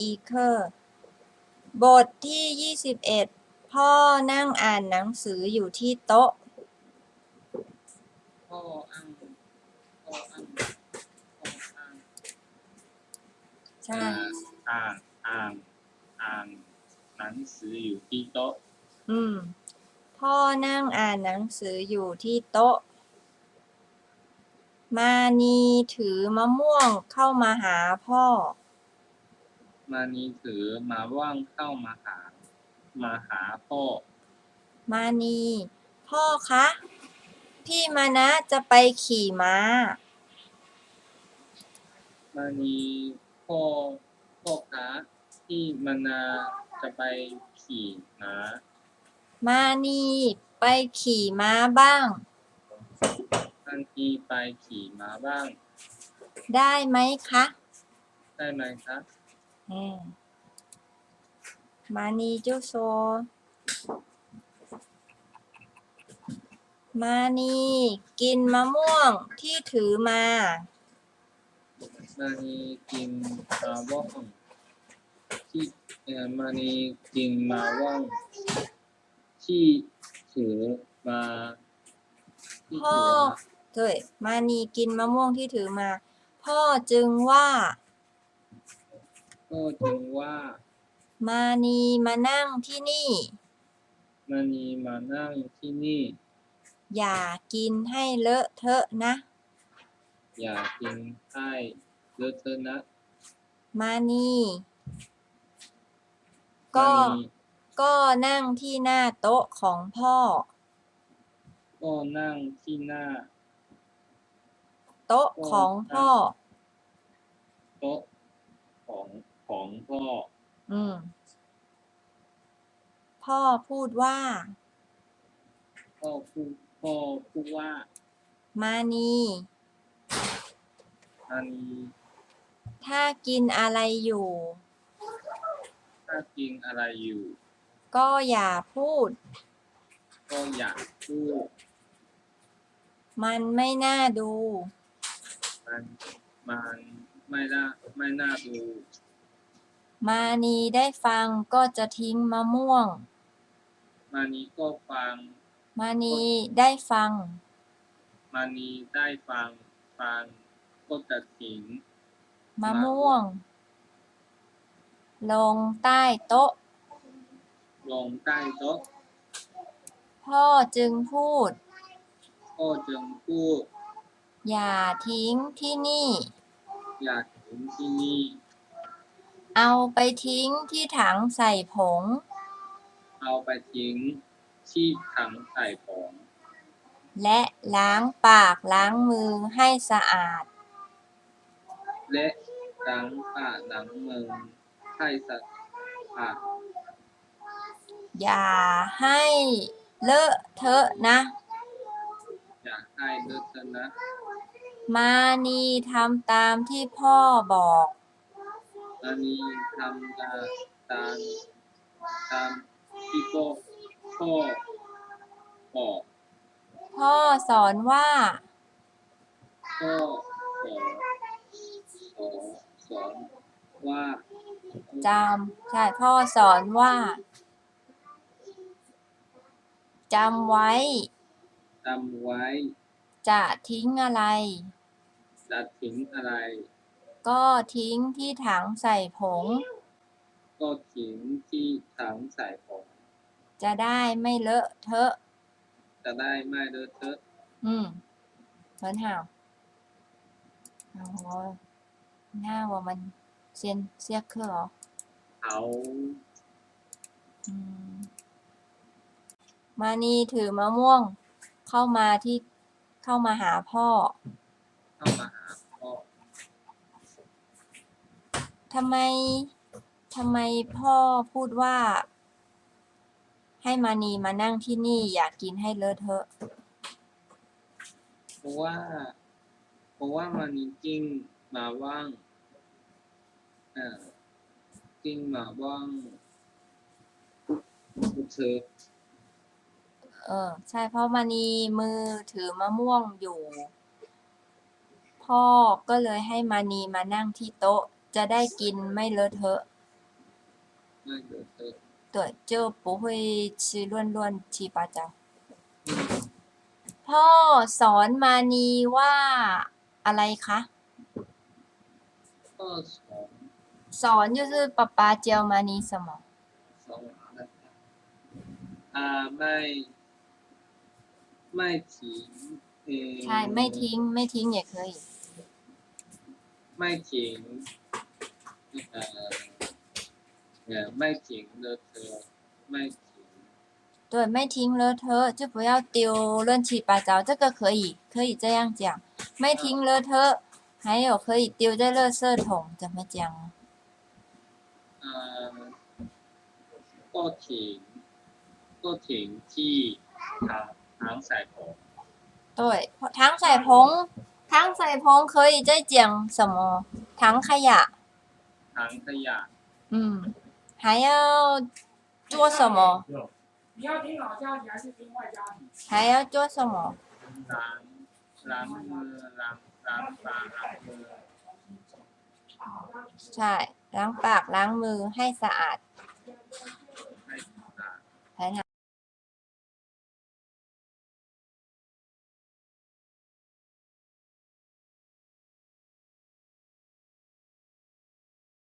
อีเคอร์บทที่ 21 พ่อนั่งอ่านหนังสืออยู่ที่โต๊ะพ่ออังพ่ออังพ่ออังใช่ อ่านอ่านอ่านหนังสืออยู่ที่โต๊ะอืม พ่อนั่งอ่านหนังสืออยู่ที่โต๊ะ มานีถือมะม่วงเข้ามาหาพ่อ มานีถือมาว่างเข้ามาหา มาหาพ่อ มานี พ่อคะ พี่มานะจะไปขี่ม้า มานีพ่อพ่อคะที่มานาจะไปขี่ม้า มานีไปขี่ม้าบ้าง ทันทีไปขี่ม้าบ้าง ได้ไหมคะ ได้ไหมคะ 많이 줘서 많이 กินมะม่วงที่ถือมา มานีกินมาว่องที่เอ่อมานีกินมาว่องที่ถือมาพ่อถือมมานีกินมะม่วงที่ถือมา พ่อจึงว่า ก็จึงว่า มานีมานั่งที่นี่ มานีมานั่งที่นี่ อย่ากินให้เลอะเทอะนะ อย่ากินให้เลอะเทอะนะ มานีก็ มานีก็นั่งที่หน้าโต๊ะของพ่อ ก็นั่งที่หน้า โต๊ะของพ่อ โต๊ะของ ของพ่อ อืม พ่อพูดว่า พ่อพูดพ่อพูดว่ามานีมานีถ้ากินอะไรอยู่ ถ้ากินอะไรอยู่ ก็อย่าพูด ก็อย่าพูดมันไม่น่าดู มันมันไม่น่าไม่น่าดู มานีได้ฟังก็จะทิ้งมะม่วง มานีก็ฟัง มานีได้ฟัง มานีได้ฟัง ฟังก็จะทิ้งมะม่วง ลงใต้โต๊ะ ลงใต้โต๊ะ พ่อจึงพูดก็จึงพูด อย่าทิ้งที่นี่ อย่าถึงที่นี่ เอาไปทิ้งที่ถังใส่ผง เอาไปทิ้งที่ถังใส่ของและล้างปากล้างมือให้สะอาด และล้างปากล้างมือให้สะอาด อย่าให้เลอะเทอะนะ อย่าให้เลอะเทอะนะ มานีทำตามที่พ่อบอก อันนี้ทำตามตามตามที่พ่อพ่อบอกพ่อสอนว่าก็ขอขอสอนว่าจำใช่พ่อสอนว่าจำไว้จำไว้ จะทิ้งอะไร จะทิ้งอะไร ก็ทิ้งที่ถังใส่ผง ก็ทิ้งที่ถังใส่ผง จะได้ไม่เลอะเทอะ จะได้ไม่เลอะเทอะ อืมเหมือนห่าวเอาหน้าว่ามันเซียนเซียกเคอหรอเอามานีถือมะม่วงเข้ามาที่เข้ามาหาพ่อ ทำไมทำไมพ่อพูดว่า ให้มานีมานั่งที่นี่อยากกินให้เลอะเทอะ เพราะว่า เพราะว่ามันกิ้งมาว่างเอ่อกิ้งมาว่างเธอเออ ใช่เพราะมานีมือถือมะม่วงอยู่ พ่อก็เลยให้มานีมานั่งที่โต๊ะ จะได้กินไม่เลอะเทอะ ไม่เลอะเทอะ 对，就不会吃乱乱七八糟。 อืม พ่อสอนมานีว่าอะไรคะ ข้อสอง สอน就是爸爸教มานี什么？ สองนะครับอ่าไม่ไม่ทิ้งเอ่อ ใช่ไม่ทิ้งไม่ทิ้ง也可以。 ไม่ทิ้งเอ่อ เอ่อไม่ทิ้งเลอะเทอะไม่ทิ้ง 对，没听了特就不要丢乱七八糟，这个可以可以这样讲。没听了特，还有可以丢在垃圾桶，怎么讲？ เอ่อก็ทิ้งก็ทิ้งที่ทางทางสายผม 对，糖彩棚，糖彩棚可以再讲什么？糖ขยะ， ทางขยะ 嗯， 还要做什么？你要听老家庭还是听外家庭？还要做什么？ ล้างล้างมือล้างล้างปากล้างมือ ใช่ล้างปากล้างมือให้สะอาด